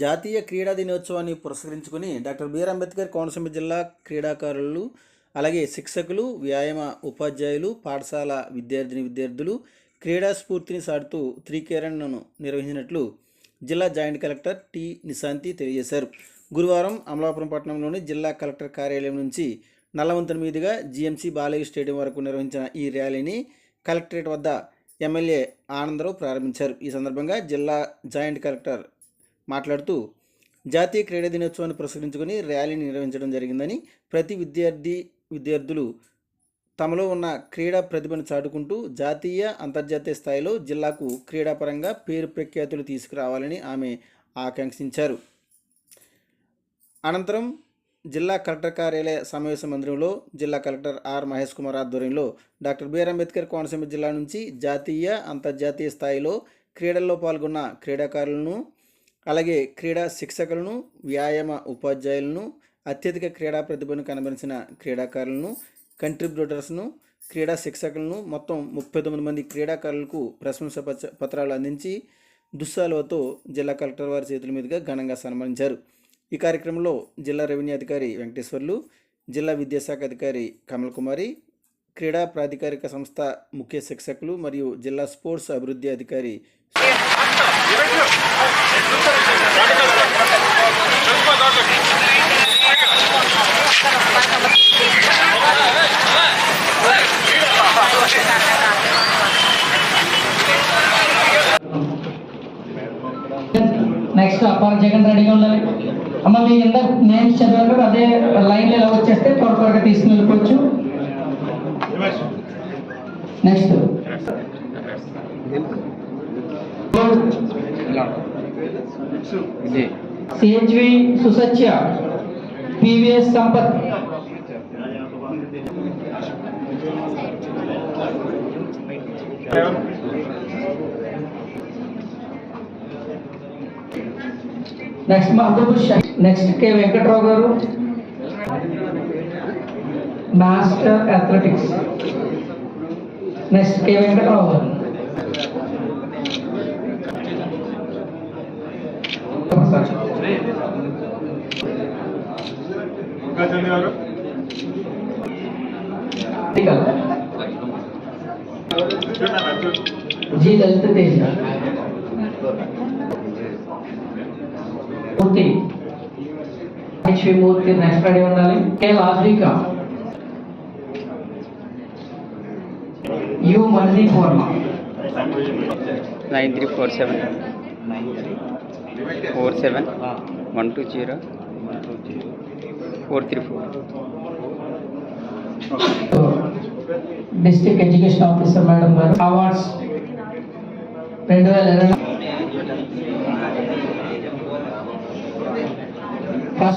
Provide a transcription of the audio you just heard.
జాతీయ క్రీడా దినోత్సవాన్ని పురస్కరించుకుని డాక్టర్ బిఆర్ అంబేద్కర్ కోనసీమ జిల్లా క్రీడాకారులు అలాగే శిక్షకులు వ్యాయామ ఉపాధ్యాయులు పాఠశాల విద్యార్థిని విద్యార్థులు క్రీడా స్ఫూర్తిని సాటుతూ త్రికేరణను నిర్వహించినట్లు జిల్లా జాయింట్ కలెక్టర్ టి నిశాంతి తెలియజేశారు. గురువారం అమలాపురం పట్టణంలోని జిల్లా కలెక్టర్ కార్యాలయం నుంచి నల్లవంతన మీదుగా జీఎంసీ బాలయ్య స్టేడియం వరకు నిర్వహించిన ఈ ర్యాలీని కలెక్టరేట్ వద్ద ఎమ్మెల్యే ఆనందరావు ప్రారంభించారు. ఈ సందర్భంగా జిల్లా జాయింట్ కలెక్టర్ మాట్లాడుతూ జాతీయ క్రీడా దినోత్సవాన్ని పురస్కరించుకొని ర్యాలీని నిర్వహించడం జరిగిందని ప్రతి విద్యార్థి విద్యార్థులు తమలో ఉన్న క్రీడా ప్రతిభను చాటుకుంటూ జాతీయ అంతర్జాతీయ స్థాయిలో జిల్లాకు క్రీడాపరంగా పేరు ప్రఖ్యాతులు తీసుకురావాలని ఆమె ఆకాంక్షించారు. అనంతరం జిల్లా కలెక్టర్ కార్యాలయ సమావేశ మందిరంలో జిల్లా కలెక్టర్ ఆర్ మహేష్ కుమార్ ఆధ్వర్యంలో డాక్టర్ బిఆర్ అంబేద్కర్ కోనసీమ జిల్లా నుంచి జాతీయ అంతర్జాతీయ స్థాయిలో క్రీడల్లో పాల్గొన్న క్రీడాకారులను అలాగే క్రీడా శిక్షకులను వ్యాయామ ఉపాధ్యాయులను అత్యధిక క్రీడా ప్రతిభను కనబరిచిన క్రీడాకారులను కంట్రిబ్యూటర్స్ను క్రీడా శిక్షకులను మొత్తం ముప్పై తొమ్మిది మంది క్రీడాకారులకు ప్రశంస పత్రాలు అందించి దుస్సాలువతో జిల్లా కలెక్టర్ వారి చేతుల మీదుగా ఘనంగా సన్మానించారు. ఈ కార్యక్రమంలో జిల్లా రెవెన్యూ అధికారి వెంకటేశ్వర్లు జిల్లా విద్యాశాఖ అధికారి కమల్ కుమారి క్రీడా ప్రాధికారిక సంస్థ ముఖ్య శిక్షకులు మరియు జిల్లా స్పోర్ట్స్ అభివృద్ధి అధికారి నెక్స్ట్ అప్పార జగన్ రెడీగా ఉండాలి. అమ్మ మీ ఇందాక నేమ్స్ చదివారు అదే లైన్లో ఎలా వచ్చేస్తే త్వర త్వరగా తీసుకుని వెళ్ళిపోవచ్చు next C H V Susatya P V S Sampath next Mahboob next K Venkatrao garu master athletics. Next, came in the crowd G Lalit Tej Murthy Murthy next ready उसे आफ्रिका ఉండాలి K Ladvika U Manideep Varma nine three four seven four seven one two zero four three four district education officer madam గారు awards రెండు వేల ఇరవై